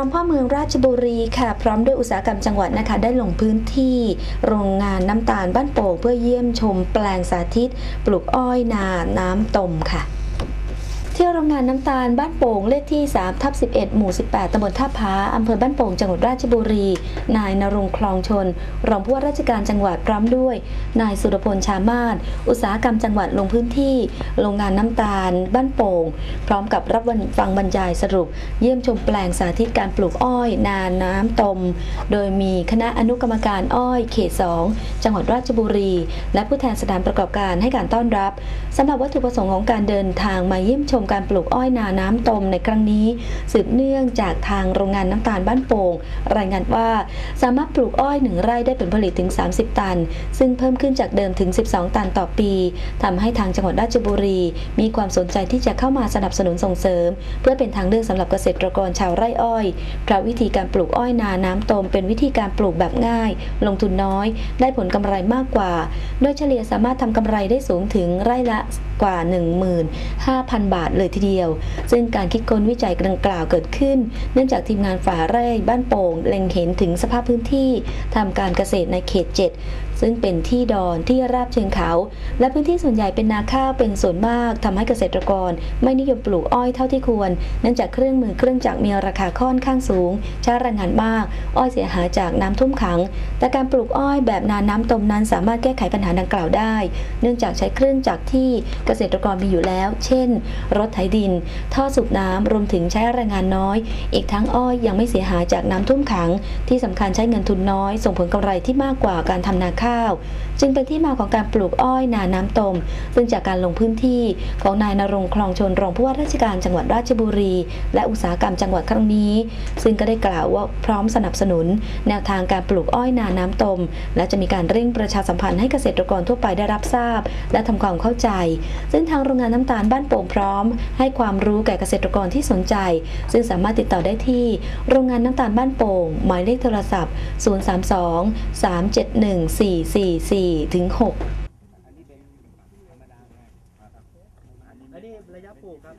องพ่อเมืองราชบุรีค่ะ พร้อมด้วยอุตสาหกรรมจังหวัดนะคะ ได้ลงพื้นที่ โรงงานน้ำตาลบ้านโป่งเพื่อเยี่ยมชมแปลงสาธิต ปลูกอ้อยนาน้ำตมค่ะ ที่โรงงานน้ำตาลบ้านโป่งเลขที่3ทับ11 หมู่ 18ตำบลท่าผาอำเภอบ้านโป่งจังหวัดราชบุรี นายนรงค์คลองชน รองผู้ว่าราชการจังหวัดพร้อมด้วย นายสุรพลชามาศอุตสาหกรรมจังหวัดลงพื้นที่ โรงงานน้ำตาล บ้านโป่ง พร้อมกับรับฟังบรรยายสรุป เยี่ยมชมแปลงสาธิตการปลูกอ้อย นาน้ำตม โดยมีคณะอนุกรรมการอ้อยเขต 2 จังหวัดราชบุรี และผู้แทนสถานประกอบการให้การต้อนรับสำหรับวัตถุประสงค์ของการเดินทางมาเยี่ยมชมการปลูกอ้อยนาน้ำตมในครั้งนี้ สืบเนื่องจากทางโรงงานน้ำตาลบ้านโป่งรายงานว่าสามารถปลูกอ้อยหนึ่งไร่ได้ผลผลิตถึง 30 ตัน ซึ่งเพิ่มขึ้นจากเดิมถึง 12 ตันต่อปีทำให้ทางจังหวัดราชบุรี มีความสนใจที่จะเข้ามาสนับสนุนส่งเสริม เพื่อเป็นทางเลือกสำหรับเกษตรกรชาวไร่อ้อยเพราะวิธีการปลูกอ้อยนาน้ำตม เป็นวิธีการปลูกแบบง่าย ลงทุนน้อย ได้ผลกำไรมากกว่า โดยเฉลี่ยสามารถทำกำไรได้สูงถึงไร่ละกว่า 15,000 บาทเลยทีเดียว ซึ่งการคิดค้นวิจัยดังกล่าวเกิดขึ้น เนื่องจากทีมงานฝาไร่บ้านโป่งเล็งเห็นถึงสภาพพื้นที่ทำการเกษตรในเขต 7 ซึ่งเป็นที่ดอนที่ราบเชิงเขา และพื้นที่ส่วนใหญ่เป็นนาข้าวเป็นส่วนมากทำให้เกษตรกร ไม่นิยมปลูกอ้อยเท่าที่ควร เนื่องจากเครื่องมือเครื่องจักรมีราคาค่อนข้างสูงใช้แรงงานมาก อ้อยเสียหายจากน้ำท่วมขัง แต่การปลูกอ้อยแบบนาน้ำตมนั้นสามารถแก้ไขปัญหาดังกล่าวได้ เนื่องจากใช้เครื่องจักรที่เกษตรกรมีอยู่แล้ว เช่น รถไถดิน ท่อสูบน้ำรวมถึงใช้แรงงานน้อย อีกทั้งอ้อยยังไม่เสียหายจากน้ำท่วมขัง ที่สำคัญใช้เงินทุนน้อย ส่งผลกำไรที่มากกว่าการทำนาข้าว จึงเป็นที่มาของการปลูกอ้อยนาน้ำตม ซึ่งจากการลงพื้นที่ของนายนรงคลองชนรองผู้ว่าราชการจังหวัดราชบุรี และอุตสาหกรรมจังหวัดครั้งนี้ ซึ่งก็ได้กล่าวว่าพร้อมสนับสนุน แนวทางการปลูกอ้อยนาน้ำตม และจะมีการเร่งประชาสัมพันธ์ให้เกษตรกรทั่วไปได้รับทราบ และทำความเข้าใจ ซึ่งทางโรงงานน้ำตาลบ้านโป่งพร้อมให้ความรู้แก่เกษตรกรที่สนใจ ซึ่งสามารถติดต่อได้ที่ โรงงานน้ำตาลบ้านโป่ง หมายเลขโทรศัพท์ 032 371 444ถึง6อันนี้ระยะปลูกครับ